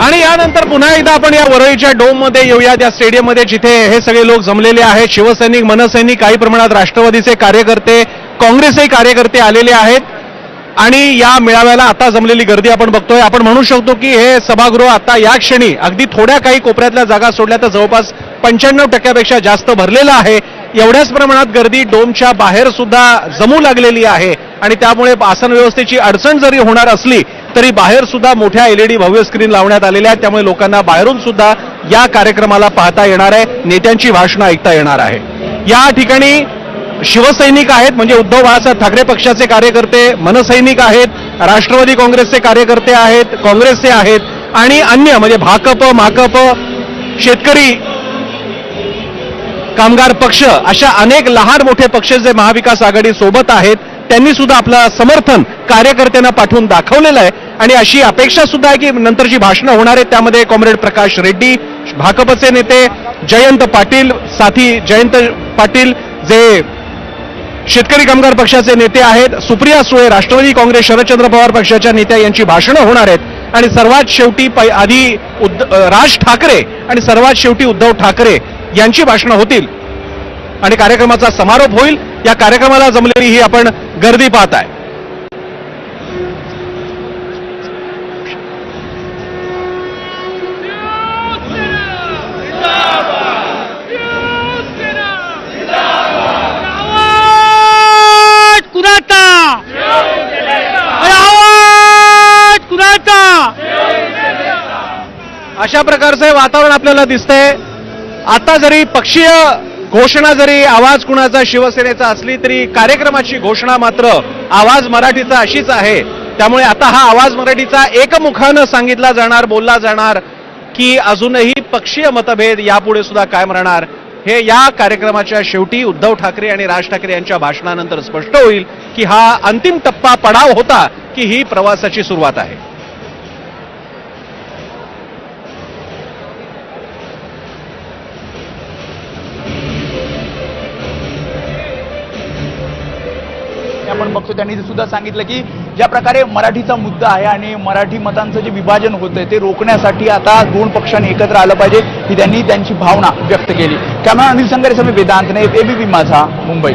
आणि यानंतर पुन्हा एकदा आपण या वरळीच्या डोममध्ये येऊया त्या स्टेडियममध्ये जिथे हे सगळे लोक जमलेले आहेत. शिवसैनिक मनसैनिक काही प्रमाणात राष्ट्रवादीचे कार्यकर्ते काँग्रेसचे कार्यकर्ते आलेले आहेत. आणि या मेळाव्याला आता जमलेली गर्दी आपण बघतोय. आपण म्हणू शकतो की हे सभागृह आता या क्षणी अगदी थोड्या काही कोपऱ्यातल्या जागा सोडल्या तर जवळपास पंच्याण्णव टक्क्यापेक्षा जास्त भरलेलं आहे. एवढ्याच प्रमाणात गर्दी डोमच्या बाहेर सुद्धा जमू लागलेली आहे. आणि त्यामुळे आसन व्यवस्थेची अडचण जरी होणार असली तरी बाहेर सुद्धा मोठ्या एलईडी भव्य स्क्रीन लावण्यात आलेल्या आहेत. त्यामुळे लोकांना बाहेरून सुद्धा या कार्यक्रमाला पाहता येणार आहे. नेत्यांची भाषणं ऐकता येणार आहे. या ठिकाणी शिवसैनिक आहेत म्हणजे उद्धव बाळासाहेब ठाकरे पक्षाचे कार्यकर्ते मनसैनिक आहेत राष्ट्रवादी काँग्रेसचे कार्यकर्ते आहेत काँग्रेसचे आहेत आणि अन्य म्हणजे भाकप माकप शेतकरी कामगार पक्ष अशा अनेक लहान मोठे पक्ष जे महाविकास आघाडी सोबत आहेत त्यांनी सुद्धा आपलं समर्थन कार्यकर्त्यांना पाठवून दाखवलेलं आहे. आणि अशी अपेक्षा सुद्धा आहे की नंतर जी भाषणं होणार आहेत. त्यामध्ये कॉम्रेड प्रकाश रेड्डी भाकपचे नेते जयंत पाटील साथी जयंत पाटील जे शेतकरी कामगार पक्षाचे नेते आहेत सुप्रिया सुळे राष्ट्रवादी काँग्रेस शरदचंद्र पवार पक्षाच्या नेत्या यांची भाषणं होणार आहेत. आणि सर्वात शेवटी पै- आधी उद्ध- राज ठाकरे आणि सर्वात शेवटी उद्धव ठाकरे यांची भाषणं होतील. आणि कार्यक्रमाचा समारोप होईल. या कार्यक्रमाला जमलेली ही आपण गर्दी पाहत आहे. अशा प्रकारचं वातावरण आपल्याला दिसतंय. आता जरी पक्षीय घोषणा जरी आवाज कुणाचा शिवसेनेचा असली तरी कार्यक्रमाची घोषणा मात्र आवाज मराठीचा अशीच आहे. त्यामुळे आता हा आवाज मराठीचा एकमुखानं सांगितला जाणार बोलला जाणार की अजूनही पक्षीय मतभेद यापुढे सुद्धा कायम राहणार. हे या कार्यक्रमाच्या शेवटी उद्धव ठाकरे आणि राज ठाकरे यांच्या भाषणानंतर स्पष्ट होईल की हा अंतिम टप्पा पडाव होता की ही प्रवासाची सुरुवात आहे. आपण बघतो त्यांनी सुद्धा सांगितलं की ज्या प्रकारे मराठीचा मुद्दा आहे आणि मराठी मतांचं जे विभाजन होतंय ते रोखण्यासाठी आता दोन पक्षांनी एकत्र आलं पाहिजे ही त्यांनी त्यांची भावना व्यक्त केली. कॅमेरा अनिल संगारे समी वेदांत नाही एबीपी माझा मुंबई.